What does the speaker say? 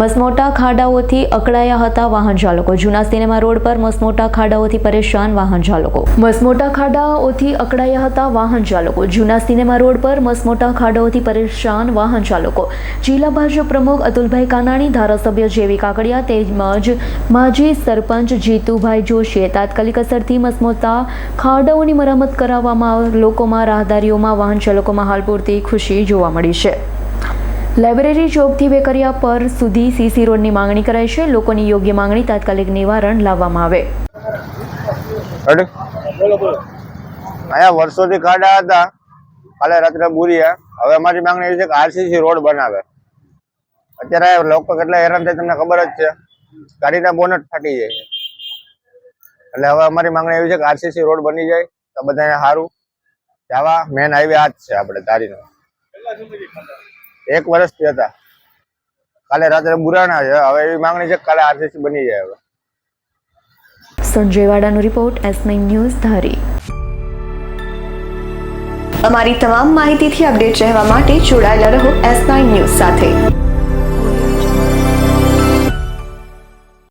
મસમોટા ખાડાઓથી અકળાયા હતા વાહન ચાલકો. જૂના સિનેમા રોડ પર મસમોટા ખાડાઓથી પરેશાન વાહન ચાલકો. મસમોટા ખાડાઓથી અકળાયા હતા વાહન ચાલકો. જૂના સિનેમા રોડ પર મસમોટા ખાડાઓથી પરેશાન વાહન ચાલકો. જિલ્લા ભાજપ પ્રમુખ અતુલભાઈ કાનાણી, ધારાસભ્ય જેવી કાકડિયા તેમજ માજી સરપંચ જીતુભાઈ જોશીએ તાત્કાલિક અસરથી મસમોટા ખાડાઓની મરામત કરાવવામાં લોકોમાં રાહદારીઓમાં વાહન ચાલકોમાં હાલ પૂરતી ખુશી જોવા મળી છે. લાઇબ્રેરી ચોકથી વેકરિયા પર સુધી સીસી રોડની માંગણી કરાઈ છે. લોકોની યોગ્ય માંગણી તાત્કાલિક નિવારણ લાવવામાં આવે. અહીંયા વર્ષોથી કાઢા હતા. કાલે રાત્રે બુરિયા. હવે અમારી માંગણી એવી છે કે આરસીસી રોડ બનાવે. અત્યારે લોકો કેટલા હેરાન થાય તમને ખબર જ છે. ગાડીના બોનટ ફાટી જાય એટલે હવે અમારી માંગણી એવી છે કે આરસીસી રોડ બની જાય તો બધાને સારું. જવા, મેન હાઈવે આ જ છે આપણે, ધારીનો. એક વર્ષથી હતા. કાલે રાત્રે બુરાણા છે. હવે એવી માંગણી છે કાલે આરસીસી બની જાય હવે. Sanjay વાડાનો report S nine news Dhari. અમારી તમામ માહિતીથી અપડેટ રહેવા માટે જોડાયેલા રહો એસ નાઇન ન્યૂઝ સાથે.